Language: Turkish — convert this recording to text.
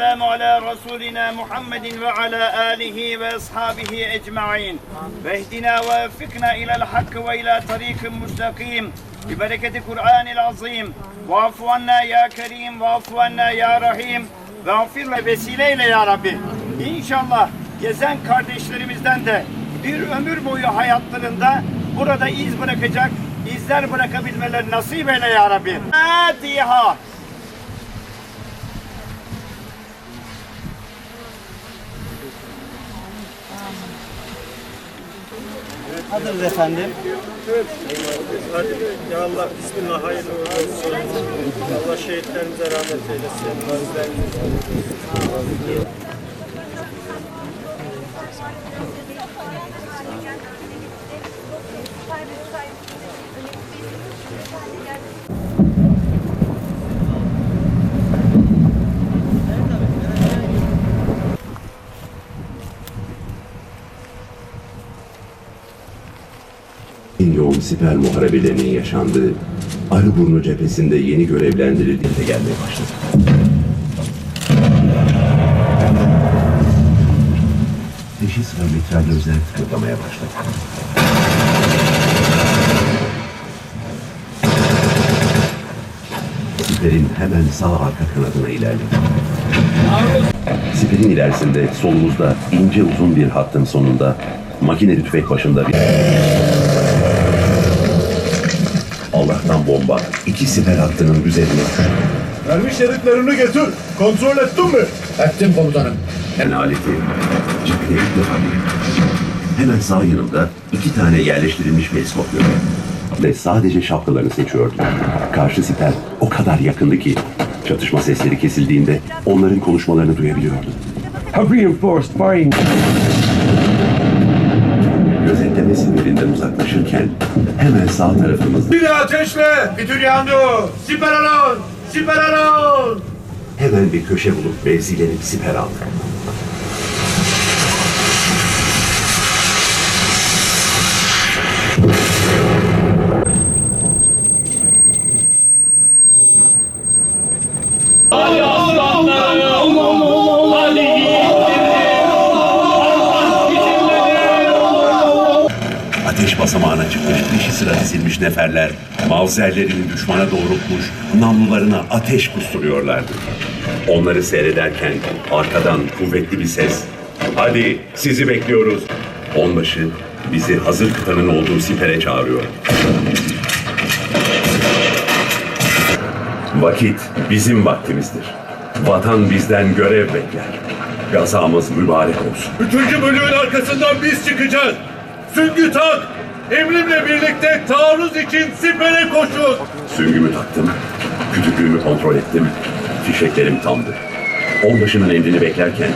والسلام على رسولنا محمد وعلى آله وأصحابه أجمعين واهدنا ووفقنا إلى الحق وإلى طريق مستقيم ببركة القرآن العظيم واعف عنا يا كريم واعف عنا يا رحيم Gafir ve vesileyle ya Rabbi. İnşallah gezen kardeşlerimizden de bir ömür boyu hayatlarında burada iz bırakacak, izler bırakabilmeleri nasip eyle ya Rabbi. Fatiha. Hazırız efendim. Hadi ya Allah bismillah hayırlı olsun. Allah şehitlerimize rahmet eylesin. Gazilerimize En yoğun siper muharebelerinin yaşandığı Arıburnu cephesinde yeni görevlendirildiğinde gelmeye başladı. Peşi sıra mitralyözler tıkırlamaya başladı. Siperin hemen sağ arka kanadına ilerledi. Siperin ilerisinde solumuzda ince uzun bir hattın sonunda makineli tüfek başında bir bomba iki siper hattının üzerine düştü. Mermi şeritlerini getir. Kontrol ettin mi? Ettim komutanım. Ben aleti cepheye ilk defa. Hemen sağ yanımda iki tane yerleştirilmiş periskop gördüm. Ve sadece şapkalarını seçiyordum. Karşı siper o kadar yakındı ki çatışma sesleri kesildiğinde onların konuşmalarını duyabiliyordum. Have reinforced firing. Gözetleme sinirinden uzaklaşırken hemen sağ tarafımızda Bir ateşle. Fituriano. Siper alon. Siper alon. hemen bir köşe bulup mevzilenip siper aldık. Ateş basamağına çıkmış, peşi sıra dizilmiş neferler, mavzerlerini düşmana doğrultmuş, namlularına ateş kusturuyorlardı. Onları seyrederken arkadan kuvvetli bir ses, ''Hadi sizi bekliyoruz.'' Onbaşı bizi hazır kıtanın olduğu sipere çağırıyor. Vakit bizim vaktimizdir. Vatan bizden görev bekler. Gazamız mübarek olsun. Üçüncü bölüğün arkasından biz çıkacağız. Süngü tak. Emrimle birlikte taarruz için sipere koşun. Süngümü taktım, kütüklüğümü kontrol ettim, fişeklerim tamdı. Onbaşının emrini beklerken